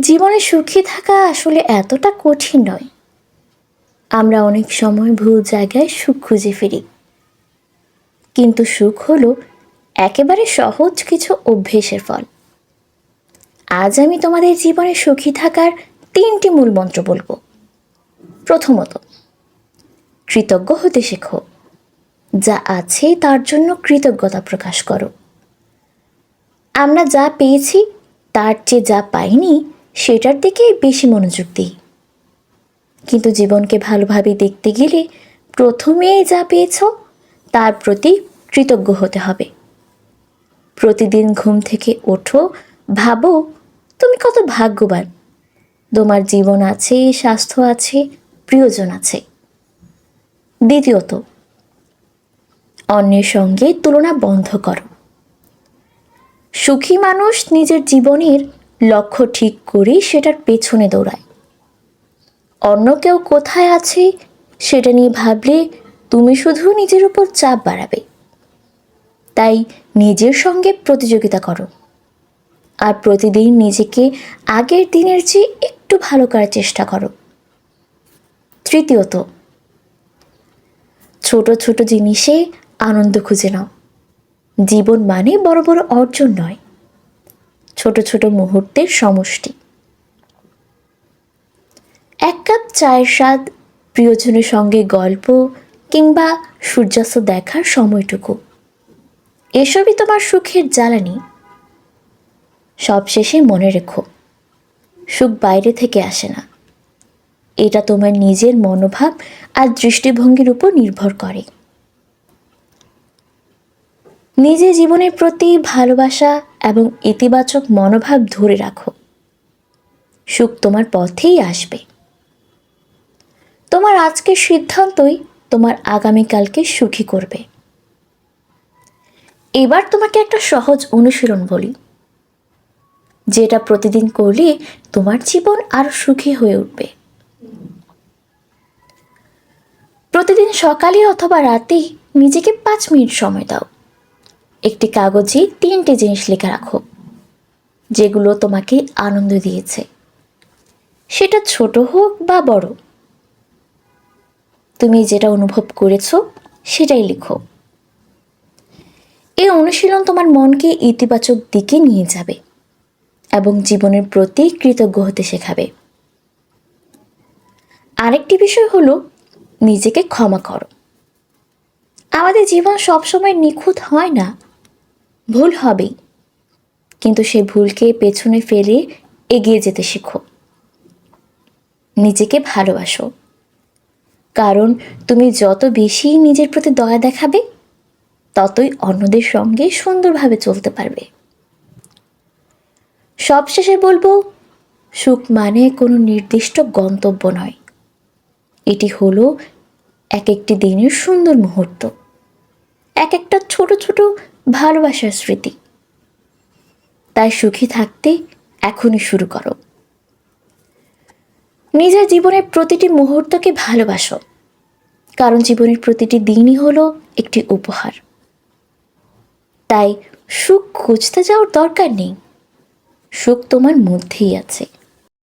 জীবনে সুখী থাকা আসলে এতটা কঠিন নয়। আমরা অনেক সময় ভুল জায়গায় সুখ খুঁজে ফিরি। কিন্তু সুখ হলো একেবারে সহজ কিছু অভ্যেসের ফল। আজ আমি তোমাদের জীবনে সুখী থাকার তিনটি মূল মন্ত্র বলব। প্রথমত, কৃতজ্ঞ হতে শেখো। যা আছে তার জন্য কৃতজ্ঞতা প্রকাশ করো। আমরা যা পেয়েছি, তার চেয়ে যা পাইনি সেটার দিকে বেশি মনোযোগ দিই। কিন্তু জীবনকে ভালোভাবে দেখতে গেলে প্রথমেই যা পেয়েছ, তার প্রতি কৃতজ্ঞ হতে হবে। প্রতিদিন ঘুম থেকে ওঠো, ভাবো, তুমি কত ভাগ্যবান। তোমার জীবন আছে, স্বাস্থ্য আছে, প্রিয়জন আছে। দ্বিতীয়ত, অন্যের সঙ্গে তুলনা বন্ধ করো। সুখী মানুষ নিজের জীবনের লক্ষ্য ঠিক করে সেটার পেছনে দৌড়ায় অন্য কেউ কোথায় আছে সেটা নিয়ে ভাবলে তুমি শুধু নিজের উপর চাপ বাড়াবে। তাই নিজের সঙ্গে প্রতিযোগিতা করো। আর প্রতিদিন নিজেকে আগের দিনের চেয়ে একটু ভালো করার চেষ্টা করো। তৃতীয়ত, ছোট ছোট জিনিসে আনন্দ খুঁজে নাও। জীবন মানে বড় বড় অর্জন নয়। ছোট ছোট মুহূর্তের সমষ্টি। এক কাপ চায়ের স্বাদ, প্রিয়জনের সঙ্গে গল্প কিংবা সূর্যাস্ত দেখার সময়টুকু। এসবই তোমার সুখের জ্বালানি। সবশেষে মনে রেখো, সুখ বাইরে থেকে আসে না। এটা তোমার নিজের মনোভাব আর দৃষ্টিভঙ্গির উপর নির্ভর করে। নিজের জীবনের প্রতি ভালোবাসা এবং ইতিবাচক মনোভাব ধরে রাখো। সুখ তোমার পথেই আসবে। তোমার আজকের সিদ্ধান্তই তোমার আগামীকালকে সুখী করবে। এবার তোমাকে একটা সহজ অনুশীলন বলি। যেটা প্রতিদিন করলে তোমার জীবন আরও সুখী হয়ে উঠবে। প্রতিদিন সকালে অথবা রাতে নিজেকে পাঁচ মিনিট সময় দাও। একটি কাগজে তিনটি জিনিস লেখা রাখো, যেগুলো তোমাকে আনন্দ দিয়েছে। সেটা ছোট হোক বা বড়, তুমি যেটা অনুভব করেছ সেটাই লিখো। এই অনুশীলন তোমার মনকে ইতিবাচক দিকে নিয়ে যাবে এবং জীবনের প্রতি কৃতজ্ঞ হতে শেখাবে। আরেকটি বিষয় হলো, নিজেকে ক্ষমা করো। আমাদের জীবন সবসময় নিখুঁত হয় না ভুল হবেই। কিন্তু সে ভুলকে পেছনে ফেলে এগিয়ে যেতে শেখো। নিজেকে ভালোবাসো। কারণ তুমি যত বেশি নিজের প্রতি দয়া দেখাবে, ততই অন্যদের সঙ্গে সুন্দরভাবে চলতে পারবে। সবশেষে বলব, সুখ মানে কোনো নির্দিষ্ট গন্তব্য নয়। এটি হলো এক একটি দিনের সুন্দর মুহূর্ত। এক একটা ছোট ছোট ভালোবাসার স্মৃতি। তাই সুখী থাকতে এখনই শুরু করো। নিজের জীবনের প্রতিটি মুহূর্তকে ভালোবাসো। কারণ জীবনের প্রতিটি দিনই হলো একটি উপহার। তাই সুখ খুঁজতে যাওয়ার দরকার নেই। সুখ তোমার মধ্যেই আছে।